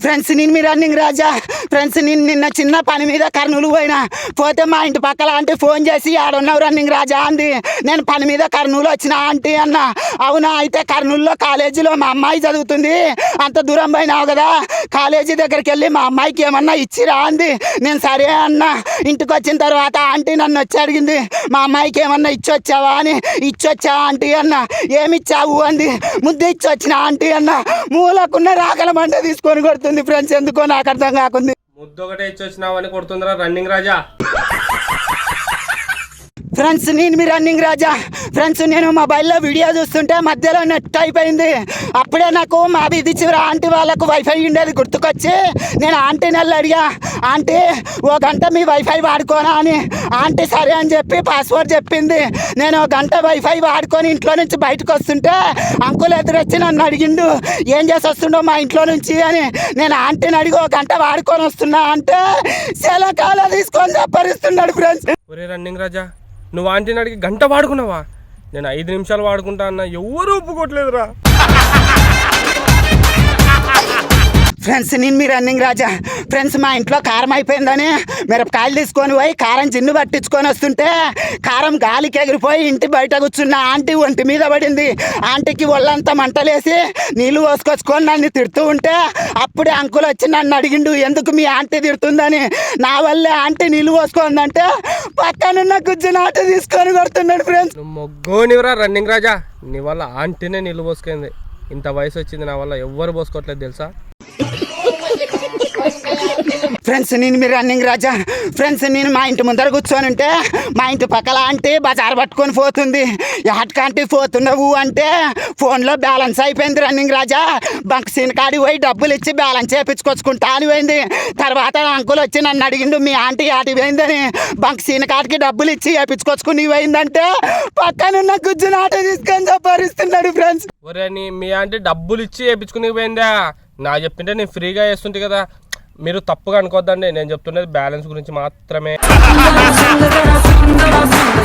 Friends నేను మీ running రాజా. Friends నేను నిన్న చిన్న పని మీద కర్నూలు పోయినా. పోతే మా ఇంటి పక్కల ఆంటీ ఫోన్ చేసి ఆడున్నావు రన్నింగ్ రాజా అంది. నేను పని మీద కర్నూలు వచ్చిన ఆంటీ అన్న. అవునా అయితే కర్నూలులో కాలేజీలో మా అమ్మాయి చదువుతుంది. అంత దూరం పోయినావు కదా. కాలేజీ దగ్గరికి వెళ్ళి మా అమ్మాయికి ఏమన్నా ఇచ్చిరా అంది. నేను సరే అన్న. ఇంటికి వచ్చిన తర్వాత ఆంటీ నన్ను వచ్చి అడిగింది. మా అమ్మాయికి ఏమన్నా ఇచ్చొచ్చావా అని. ఇచ్చొచ్చావా ఆంటీ అన్న. ఏమి ఇచ్చావు అంది. ముద్దు ఇచ్చొచ్చిన ఆంటీ అన్న. మూలకున్న రాకల మంట తీసుకొని కొడుతుంది ఫ్రెండ్స్. ఎందుకో నాకు అర్థం కాకుంది. ముద్దు ఒకటే ఇచ్చి వచ్చినావని కొడుతుందిరా రన్నింగ్ రాజా. ఫ్రెండ్స్ నేను మీ రన్నింగ్ రాజా. ఫ్రెండ్స్ నేను మొబైల్లో వీడియో చూస్తుంటే మధ్యలో నెట్ అయిపోయింది. అప్పుడే నాకు మా వీధి చివర ఆంటీ వాళ్ళకు వైఫై ఉండేది గుర్తుకొచ్చి నేను ఆంటీ వెళ్ళి అడిగా ఆంటీ ఓ గంట మీ వైఫై వాడుకోనా? అని. ఆంటీ సరే అని చెప్పి పాస్వర్డ్ చెప్పింది. నేను ఒక గంట వైఫై వాడుకొని ఇంట్లో నుంచి బయటకు వస్తుంటే అంకుల్ ఎదురొచ్చి నన్ను అడిగిండు ఏం చేసి వస్తుండో మా ఇంట్లో నుంచి అని. నేను ఆంటీని అడిగి ఒక గంట వాడుకొని వస్తున్నా అంటే సెలకాల తీసుకొని చెప్పరిస్తున్నాడు ఫ్రెండ్స్. ఒరే రన్నింగ్ రాజా నువ్వు ఆంటీని అడిగి గంట వాడుకున్నావా? నేను ఐదు నిమిషాలు వాడుకుంటా అన్న ఎవరు ఒప్పుకోవట్లేదురా. ఫ్రెండ్స్ నేను మీ రన్నింగ్ రాజా. ఫ్రెండ్స్ మా ఇంట్లో కారం అయిపోయిందని మిరపకాయలు తీసుకొని పోయి కారం చిన్ను పట్టించుకొని వస్తుంటే కారం గాలికి ఎగిరిపోయి ఇంటి బయట కూర్చున్న ఆంటీ ఒంటి మీద పడింది. ఆంటీకి ఒళ్ళంతా మంటలేసి నీళ్ళు పోసుకొచ్చుకొని నన్ను తిడుతూ ఉంటే అప్పుడే అంకుల్ వచ్చి నన్ను అడిగిండు ఎందుకు మీ ఆంటీ తిడుతుందని? నా వల్లే ఆంటీ నీళ్ళు పోసుకోందంటే పక్కనున్న గుజ్జు నాటు తీసుకొని కొడుతున్నాడు ఫ్రెండ్స్ నువ్వు మొగ్గోనివరా రన్నింగ్ రాజా. నీ వల్ల ఆంటీనే నీళ్ళు పోసుకుంది. ఇంత వయసు వచ్చింది నా వల్ల ఎవ్వరు పోసుకోవట్లేదు తెలుసా? ఫ్రెండ్స్ నేను మీ రన్నింగ్ రాజా. ఫ్రెండ్స్ నేను మా ఇంటి ముందర కూర్చొని ఉంటే మా ఇంటి పక్కల ఆంటీ బజార్ పట్టుకొని పోతుంది. ఎహట్కంటే పోతున్నావు అంటే ఫోన్లో బ్యాలెన్స్ అయిపోయింది రన్నింగ్ రాజా. బంక్ సీన్ కాడి పోయి డబ్బులు ఇచ్చి బ్యాలెన్స్ చేయించుకొచ్చుకుంటా అని పోయింది. తర్వాత అంకుల్ వచ్చి నన్ను అడిగిండు మీ ఆంటీ ఆటి పోయిందని. బంక్ సీన్ కాడికి డబ్బులు ఇచ్చి చేయించుకొచ్చుకుని పోయిందంటే పక్కనున్న గుజ్జు నాట తీసుకొని సంపాదిస్తున్నాడు ఫ్రెండ్స్. ఒరే మీ ఆంటీ డబ్బులు ఇచ్చి వేయించుకుని పోయిందా? నా చెప్పింటే నేను ఫ్రీగా వేస్తుంటే కదా. మీరు తప్పుగా అనుకోవద్దండి నేను చెప్తున్నది బ్యాలెన్స్ గురించి మాత్రమే.